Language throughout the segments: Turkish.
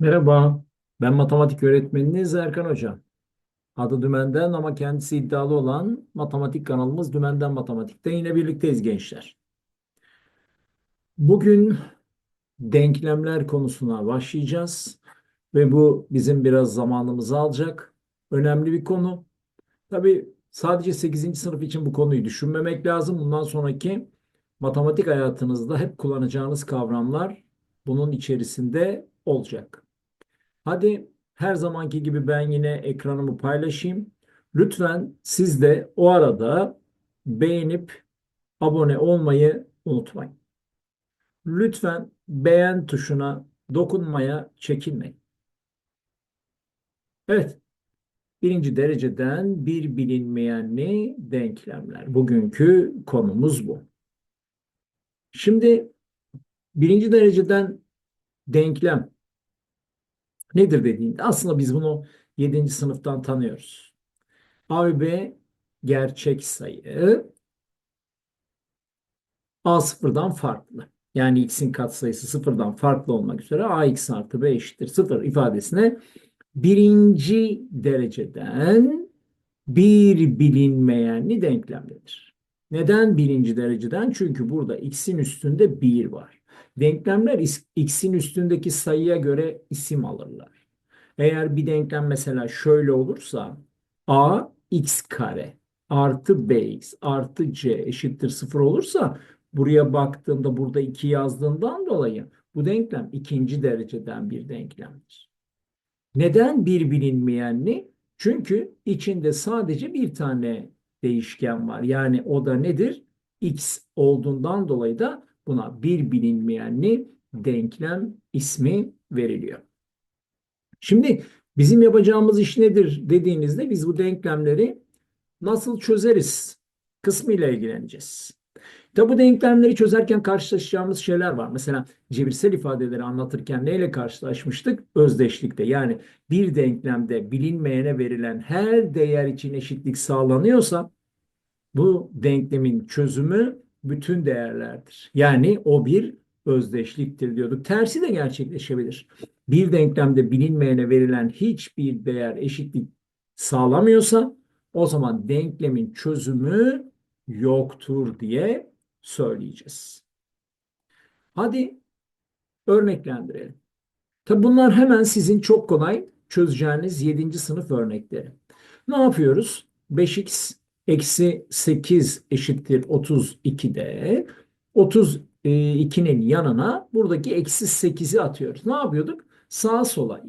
Merhaba, ben matematik öğretmeniniz Erkan Hocam. Adı Dümen'den ama kendisi iddialı olan matematik kanalımız Dümen'den Matematik'te yine birlikteyiz gençler. Bugün denklemler konusuna başlayacağız ve bu bizim biraz zamanımızı alacak. Önemli bir konu. Tabii sadece 8. sınıf için bu konuyu düşünmemek lazım. Bundan sonraki matematik hayatınızda hep kullanacağınız kavramlar bunun içerisinde olacak. Hadi her zamanki gibi ben yine ekranımı paylaşayım. Lütfen siz de o arada beğenip abone olmayı unutmayın. Lütfen beğen tuşuna dokunmaya çekinmeyin. Evet, birinci dereceden bir bilinmeyenli denklemler. Bugünkü konumuz bu. Şimdi birinci dereceden denklem nedir dediğinde aslında biz bunu 7. sınıftan tanıyoruz. A ve B gerçek sayı A sıfırdan farklı. Yani x'in katsayısı sıfırdan farklı olmak üzere ax artı b eşittir sıfır ifadesine birinci dereceden bir bilinmeyenli denklemdedir. Neden birinci dereceden? Çünkü burada x'in üstünde 1 var. Denklemler x'in üstündeki sayıya göre isim alırlar. Eğer bir denklem mesela şöyle olursa a x kare artı bx artı c eşittir 0 olursa buraya baktığında burada 2 yazdığından dolayı bu denklem ikinci dereceden bir denklemdir. Neden bir bilinmeyenli? Çünkü içinde sadece bir tane değişken var. Yani o da nedir? X olduğundan dolayı da buna bir bilinmeyenli denklem ismi veriliyor. Şimdi bizim yapacağımız iş nedir dediğinizde biz bu denklemleri nasıl çözeriz kısmıyla ilgileneceğiz. Tabi bu denklemleri çözerken karşılaşacağımız şeyler var. Mesela cebirsel ifadeleri anlatırken neyle karşılaşmıştık? Özdeşlikte. Yani bir denklemde bilinmeyene verilen her değer için eşitlik sağlanıyorsa bu denklemin çözümü bütün değerlerdir. Yani o bir özdeşliktir diyorduk. Tersi de gerçekleşebilir. Bir denklemde bilinmeyene verilen hiçbir değer eşitlik sağlamıyorsa o zaman denklemin çözümü yoktur diye söyleyeceğiz. Hadi örneklendirelim. Tabi bunlar hemen sizin çok kolay çözeceğiniz 7. sınıf örnekleri. Ne yapıyoruz? 5x eksi 8 eşittir 32'de 32'nin yanına buradaki eksi 8'i atıyoruz. Ne yapıyorduk? Sağa sola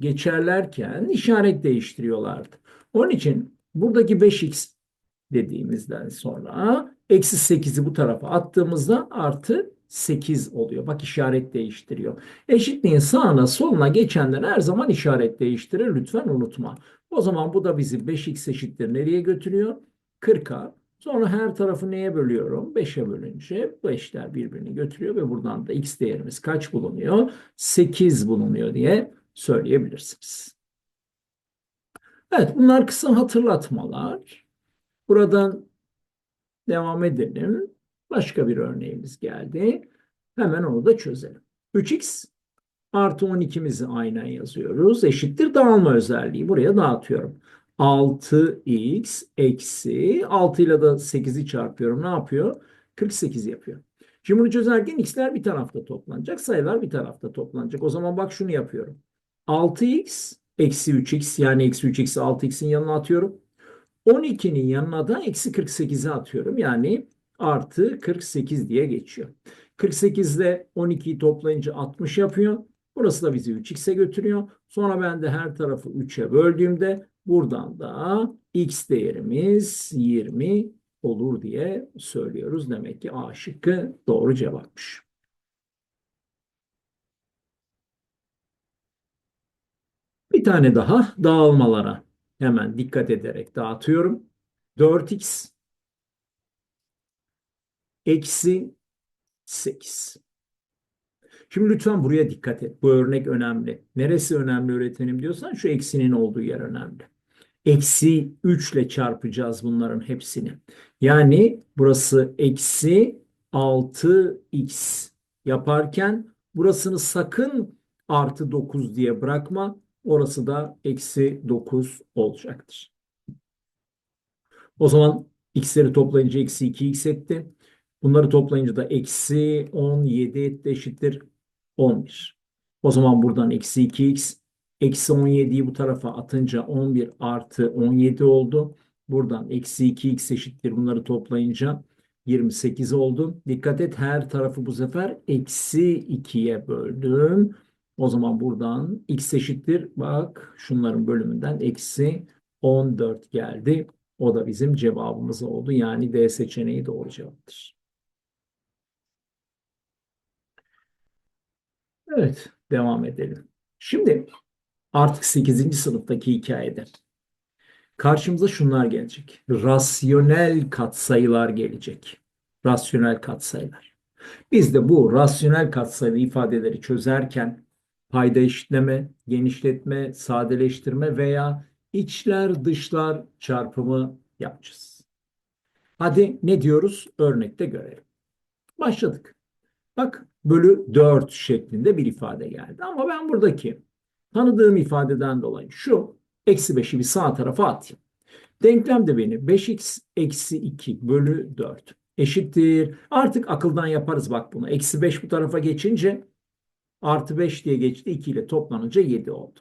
geçerlerken işaret değiştiriyorlardı. Onun için buradaki 5x dediğimizden sonra eksi 8'i bu tarafa attığımızda artı 8 oluyor. Bak işaret değiştiriyor. Eşitliğin sağına soluna geçenden her zaman işaret değiştirir. Lütfen unutma. O zaman bu da bizi 5x eşittir nereye götürüyor? 40'a. Sonra her tarafı neye bölüyorum? 5'e bölünce bu eşler birbirini götürüyor ve buradan da x değerimiz kaç bulunuyor? 8 bulunuyor diye söyleyebilirsiniz. Evet bunlar kısa hatırlatmalar. Buradan devam edelim. Başka bir örneğimiz geldi. Hemen onu da çözelim. 3x artı 12'mizi aynen yazıyoruz. Eşittir dağılma özelliği. Buraya dağıtıyorum. 6x eksi 6 ile de 8'i çarpıyorum. Ne yapıyor? 48 yapıyor. Şimdi bunu çözerken x'ler bir tarafta toplanacak. Sayılar bir tarafta toplanacak. O zaman bak şunu yapıyorum. 6x eksi 3x yani eksi 3x'i 6x'in yanına atıyorum. 12'nin yanına da eksi 48'i atıyorum. Yani artı 48 diye geçiyor. 48 ile 12'yi toplayınca 60 yapıyor. Burası da bizi 3x'e götürüyor. Sonra ben de her tarafı 3'e böldüğümde buradan da x değerimiz 20 olur diye söylüyoruz. Demek ki A şıkkı doğru cevapmış. Bir tane daha dağılmalara hemen dikkat ederek dağıtıyorum. 4x eksi 8. Şimdi lütfen buraya dikkat et. Bu örnek önemli. Neresi önemli öğretmenim diyorsan şu eksinin olduğu yer önemli. Eksi 3 ile çarpacağız bunların hepsini. Yani burası eksi 6x yaparken burasını sakın artı 9 diye bırakma. Orası da eksi 9 olacaktır. O zaman x'leri toplayınca eksi 2x etti. Bunları toplayınca da eksi 17 etti eşittir 11. O zaman buradan eksi 2x eksi 17'yi bu tarafa atınca 11 artı 17 oldu. Buradan eksi 2x eşittir bunları toplayınca 28 oldu. Dikkat et her tarafı bu sefer eksi 2'ye böldüm. O zaman buradan x eşittir. Bak şunların bölümünden eksi 14 geldi. O da bizim cevabımız oldu. Yani D seçeneği doğru cevaptır. Evet, devam edelim. Şimdi artık 8. sınıftaki hikayede karşımıza şunlar gelecek. Rasyonel katsayılar gelecek. Rasyonel katsayılar. Biz de bu rasyonel katsayılı ifadeleri çözerken payda eşitleme, genişletme, sadeleştirme veya içler dışlar çarpımı yapacağız. Hadi ne diyoruz? Örnekte görelim. Başladık. Bak bölü 4 şeklinde bir ifade geldi. Ama ben buradaki tanıdığım ifadeden dolayı şu eksi 5'i bir sağ tarafa atayım. Denklem de beni 5x eksi 2 bölü 4 eşittir. Artık akıldan yaparız bak bunu. Eksi 5 bu tarafa geçince artı 5 diye geçti. 2 ile toplanınca 7 oldu.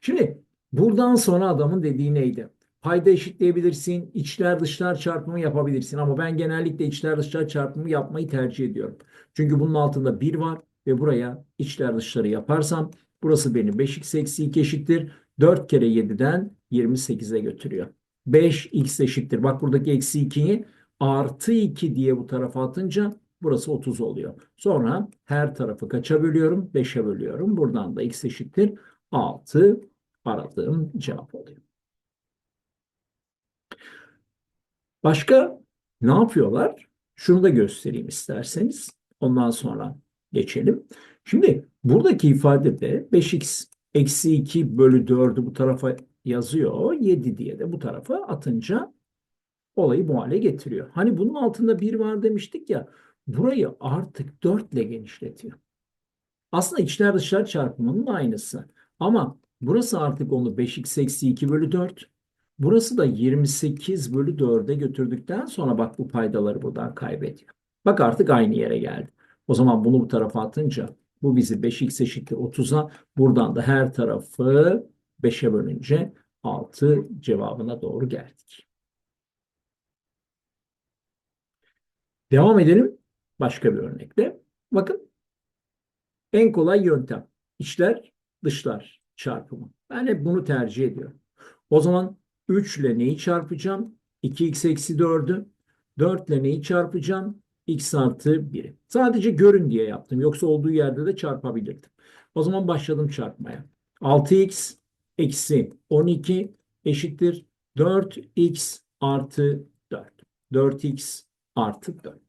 Şimdi buradan sonra adamın dediği neydi? Payda eşitleyebilirsin, içler dışlar çarpımı yapabilirsin ama ben genellikle içler dışlar çarpımı yapmayı tercih ediyorum. Çünkü bunun altında 1 var ve buraya içler dışları yaparsam burası beni 5x eksi 2 eşittir. 4 kere 7'den 28'e götürüyor. 5x eşittir. Bak buradaki eksi 2'yi artı 2 diye bu tarafa atınca burası 30 oluyor. Sonra her tarafı kaça bölüyorum? 5'e bölüyorum. Buradan da x eşittir 6 aradığım cevap oluyor. Başka ne yapıyorlar? Şunu da göstereyim isterseniz. Ondan sonra geçelim. Şimdi buradaki ifadede 5x eksi 2 bölü 4'ü bu tarafa yazıyor. 7 diye de bu tarafa atınca olayı bu hale getiriyor. Hani bunun altında 1 var demiştik ya. Burayı artık 4 ile genişletiyor. Aslında içler dışlar çarpımının aynısı. Ama burası artık onu 5x eksi 2 bölü 4. Burası da 28 bölü 4'e götürdükten sonra bak bu paydaları buradan kaybediyor. Bak artık aynı yere geldi. O zaman bunu bu tarafa atınca bu bizi 5x eşittir 30'a buradan da her tarafı 5'e bölünce 6 cevabına doğru geldik. Devam edelim başka bir örnekle. Bakın en kolay yöntem içler dışlar çarpımı. Ben hep bunu tercih ediyorum. O zaman 3 ile neyi çarpacağım? 2x eksi 4'ü. 4 ile neyi çarpacağım? X artı 1'i. Sadece görün diye yaptım. Yoksa olduğu yerde de çarpabilirdim. O zaman başladım çarpmaya. 6x eksi 12 eşittir 4x artı 4. 4x artı 4.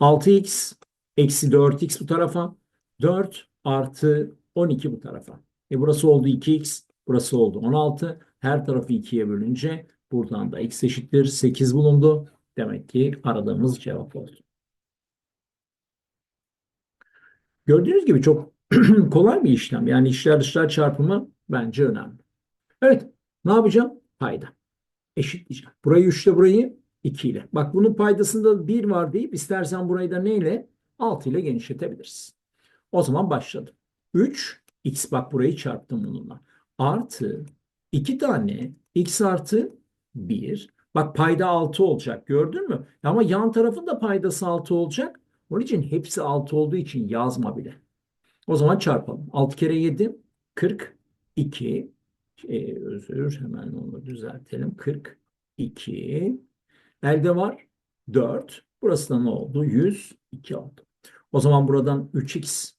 6x eksi 4x bu tarafa. 4 artı 12 bu tarafa. E burası oldu 2x. Burası oldu 16. Her tarafı 2'ye bölünce buradan da x eşittir 8 bulundu. Demek ki aradığımız cevap oldu. Gördüğünüz gibi çok kolay bir işlem. Yani içler dışlar çarpımı bence önemli. Evet. Ne yapacağım? Payda. Eşitleyeceğim. Burayı 3 ile burayı 2 ile. Bak bunun paydasında 1 var deyip istersen burayı da neyle? 6 ile genişletebiliriz. O zaman başladım. 3 x bak burayı çarptım bununla. Artı 2 tane x artı 1. Bak payda 6 olacak gördün mü? Ama yan tarafın da paydası 6 olacak. Onun için hepsi 6 olduğu için yazma bile. O zaman çarpalım. 6 kere 7 42 şey, özür hemen onu düzeltelim. 42 elde var 4. Burası da ne oldu? 102 oldu. O zaman buradan 3x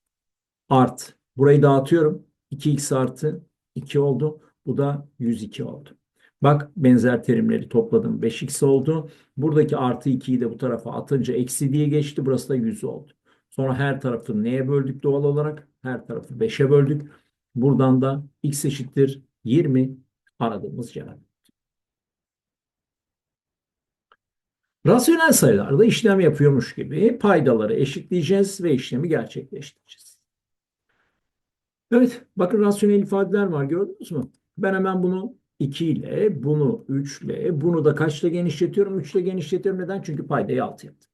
art. Burayı dağıtıyorum. 2x artı 2 oldu. Bu da 102 oldu. Bak benzer terimleri topladım. 5x oldu. Buradaki artı 2'yi de bu tarafa atınca eksi diye geçti. Burası da 100 oldu. Sonra her tarafı neye böldük doğal olarak? Her tarafı 5'e böldük. Buradan da x eşittir 20 aradığımız cevap. Rasyonel sayılarda işlem yapıyormuş gibi paydaları eşitleyeceğiz ve işlemi gerçekleştireceğiz. Evet, bakın rasyonel ifadeler var gördünüz mü? Ben hemen bunu 2 ile, bunu 3 ile, bunu da kaçla genişletiyorum? 3 ile genişletiyorum. Neden? Çünkü paydayı 6 yaptım.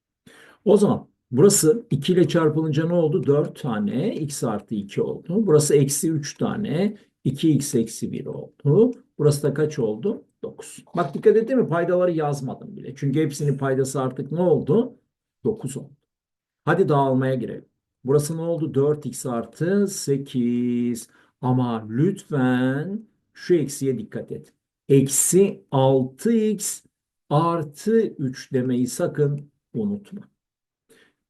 O zaman burası 2 ile çarpılınca ne oldu? 4 tane x artı 2 oldu. Burası eksi 3 tane 2x eksi 1 oldu. Burası da kaç oldu? 9. Bak dikkat ettin mi? Paydaları yazmadım bile. Çünkü hepsinin paydası artık ne oldu? 9 oldu. Hadi dağılmaya girelim. Burası ne oldu? 4x artı 8. Ama lütfen şu eksiye dikkat et. Eksi 6x artı 3 demeyi sakın unutma.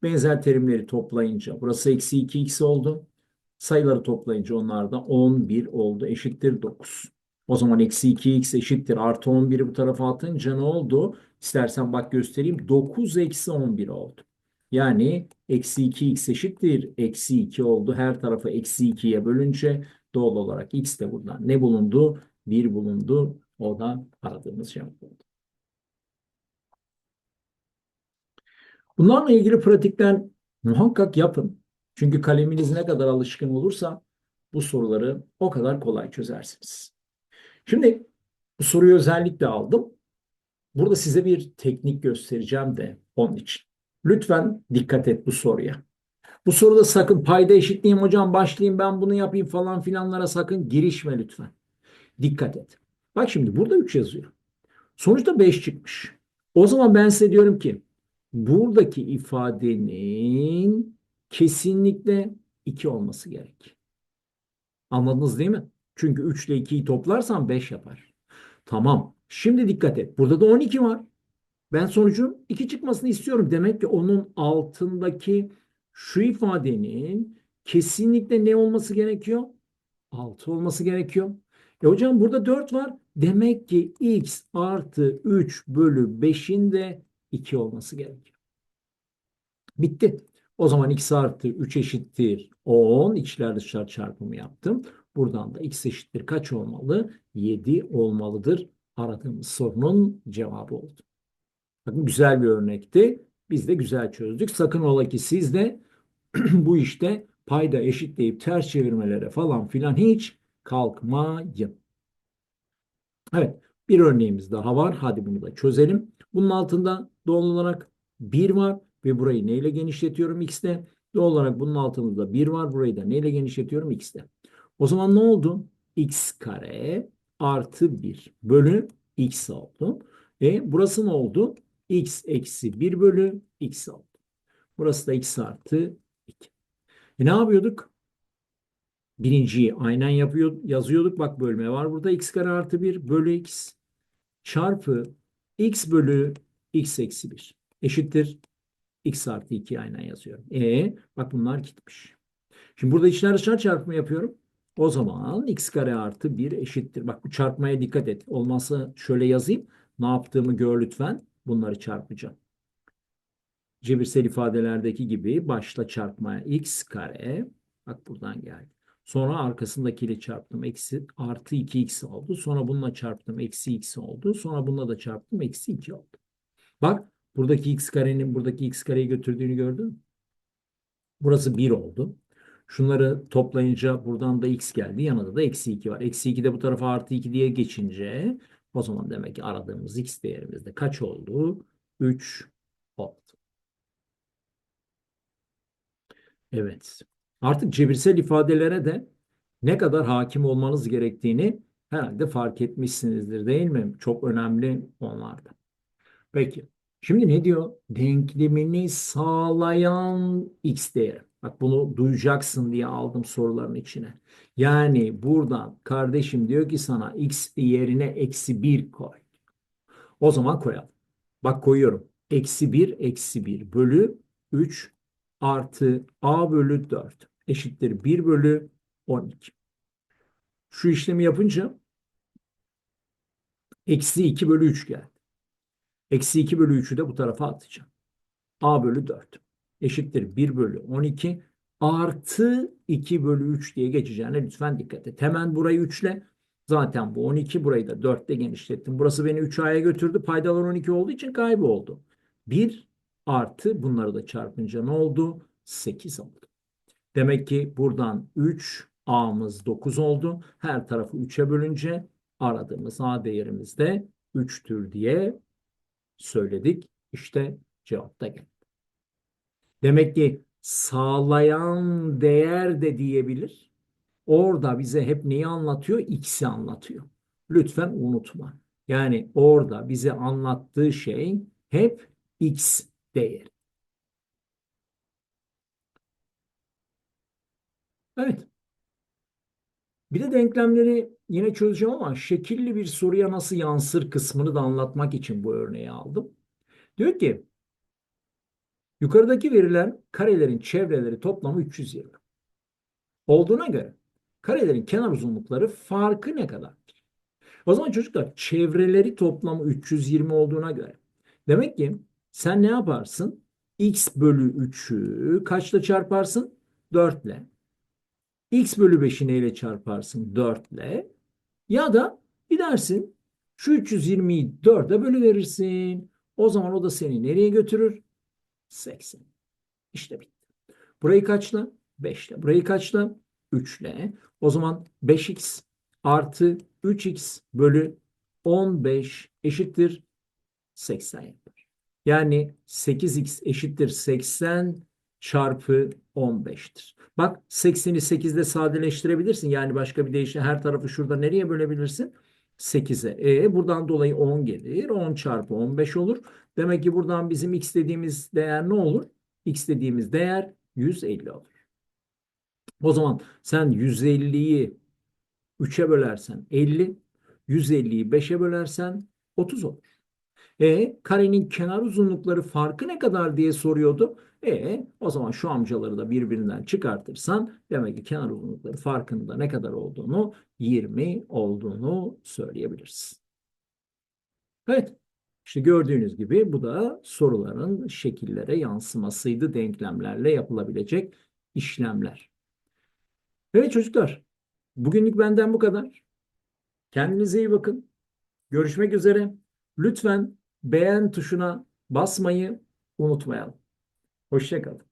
Benzer terimleri toplayınca burası eksi 2x oldu. Sayıları toplayınca onlar da 11 oldu. Eşittir 9. O zaman eksi 2x eşittir. Artı 11'i bu tarafa atınca ne oldu? İstersen bak göstereyim. 9 eksi 11 oldu. Yani eksi 2x eşittir. Eksi 2 oldu. Her tarafı eksi 2'ye bölünce doğal olarak x de buradan ne bulundu? 1 bulundu. O da aradığımız cevap oldu. Bunlarla ilgili pratikler muhakkak yapın. Çünkü kaleminiz ne kadar alışkın olursa bu soruları o kadar kolay çözersiniz. Şimdi bu soruyu özellikle aldım. Burada size bir teknik göstereceğim de onun için. Lütfen dikkat et bu soruya. Bu soruda sakın payda eşitleyeyim hocam başlayayım ben bunu yapayım falan filanlara sakın girişme lütfen. Dikkat et. Bak şimdi burada 3 yazıyor. Sonuçta 5 çıkmış. O zaman ben size diyorum ki buradaki ifadenin kesinlikle 2 olması gerek. Anladınız değil mi? Çünkü 3 ile 2'yi toplarsam 5 yapar. Tamam. Şimdi dikkat et. Burada da 12 var. Ben sonucun 2 çıkmasını istiyorum. Demek ki onun altındaki şu ifadenin kesinlikle ne olması gerekiyor? 6 olması gerekiyor. E hocam burada 4 var. Demek ki x artı 3 bölü 5'in de 2 olması gerekiyor. Bitti. O zaman x artı 3 eşittir 10. İçler dışlar çarpımı yaptım. Buradan da x eşittir kaç olmalı? 7 olmalıdır. Aradığımız sorunun cevabı oldu. Bakın güzel bir örnekti. Biz de güzel çözdük. Sakın ola ki siz de bu işte payda eşitleyip ters çevirmelere falan filan hiç kalkmayın. Evet, bir örneğimiz daha var. Hadi bunu da çözelim. Bunun altında doğal olarak 1 var ve burayı neyle genişletiyorum x'te? Doğal olarak bunun altında 1 var. Burayı da neyle genişletiyorum x'te? O zaman ne oldu? x kare artı 1 bölü x oldu. E burası ne oldu? X eksi 1 bölü x oldu. Burası da x artı 2. E ne yapıyorduk? Birinciyi aynen yapıyor, yazıyorduk. Bak bölme var burada. x kare artı 1 bölü x çarpı x bölü x eksi 1 eşittir. x artı 2 aynen yazıyorum. E bak bunlar gitmiş. Şimdi burada içler dışlar çarpımı yapıyorum. O zaman x kare artı 1 eşittir. Bak bu çarpmaya dikkat et. Olmazsa şöyle yazayım. Ne yaptığımı gör lütfen. Bunları çarpacağım. Cebirsel ifadelerdeki gibi başla çarpmaya x kare. Bak buradan geldi. Sonra arkasındakiyle çarptım. Eksi artı 2x oldu. Sonra bununla çarptım. Eksi x oldu. Sonra bununla da çarptım. Eksi 2 oldu. Bak buradaki x karenin buradaki x kareyi götürdüğünü gördün? Burası 1 oldu. Şunları toplayınca buradan da x geldi. Yanında da eksi 2 var. Eksi 2 de bu tarafa artı 2 diye geçince o zaman demek ki aradığımız x değerimizde kaç oldu? 3 oldu. Evet. Artık cebirsel ifadelere de ne kadar hakim olmanız gerektiğini herhalde fark etmişsinizdir değil mi? Çok önemli onlarda. Peki. Şimdi ne diyor? Denklemini sağlayan x değeri. Bak bunu duyacaksın diye aldım soruların içine. Yani buradan kardeşim diyor ki sana x yerine eksi 1 koy. O zaman koyalım. Bak koyuyorum. Eksi 1 eksi 1 bölü 3 artı a bölü 4 eşittir 1 bölü 12. Şu işlemi yapınca eksi 2 bölü 3 geldi. Eksi 2 bölü 3'ü de bu tarafa atacağım. a bölü 4 eşittir 1 bölü 12 artı 2 bölü 3 diye geçeceğine lütfen dikkat et. Hemen burayı 3 ile zaten bu 12 burayı da 4 ile genişlettim. Burası beni 3a'ya götürdü. Paydalar 12 olduğu için kayboldu. 1 artı bunları da çarpınca ne oldu? 8 oldu. Demek ki buradan 3 A'mız 9 oldu. Her tarafı 3'e bölünce aradığımız A değerimiz de 3'tür diye söyledik. İşte cevap da geldi. Demek ki sağlayan değer de diyebilir. Orada bize hep neyi anlatıyor? X'i anlatıyor. Lütfen unutma. Yani orada bize anlattığı şey hep X değeri. Evet. Bir de denklemleri yine çözeceğim ama şekilli bir soruya nasıl yansır kısmını da anlatmak için bu örneği aldım. Diyor ki yukarıdaki verilen karelerin çevreleri toplamı 320 olduğuna göre karelerin kenar uzunlukları farkı ne kadardır? O zaman çocuklar çevreleri toplamı 320 olduğuna göre demek ki sen ne yaparsın? x bölü 3'ü kaçla çarparsın? 4 ile. x bölü 5'i neyle çarparsın? 4 ile. Ya da gidersin şu 320'yi 4'e bölüverirsin. O zaman o da seni nereye götürür? 80. İşte bitti. Burayı kaçla? 5 ile. Burayı kaçla? 3 ile. O zaman 5x artı 3x bölü 15 eşittir 80 yapar. Yani 8x eşittir 80 çarpı 15'tir. Bak 80'i 8'de sadeleştirebilirsin. Yani başka bir deyişle her tarafı şurada nereye bölebilirsin? 8'e. E buradan dolayı 10 gelir. 10 çarpı 15 olur. Demek ki buradan bizim x dediğimiz değer ne olur? x dediğimiz değer 150 olur. O zaman sen 150'yi 3'e bölersen 50, 150'yi 5'e bölersen 30 olur. E karenin kenar uzunlukları farkı ne kadar diye soruyordu. E o zaman şu amcaları da birbirinden çıkartırsan demek ki kenar uzunlukları farkında ne kadar olduğunu 20 olduğunu söyleyebiliriz. Evet. İşte gördüğünüz gibi bu da soruların şekillere yansımasıydı denklemlerle yapılabilecek işlemler. Evet çocuklar, bugünlük benden bu kadar. Kendinize iyi bakın. Görüşmek üzere. Lütfen beğen tuşuna basmayı unutmayalım. Hoşçakalın.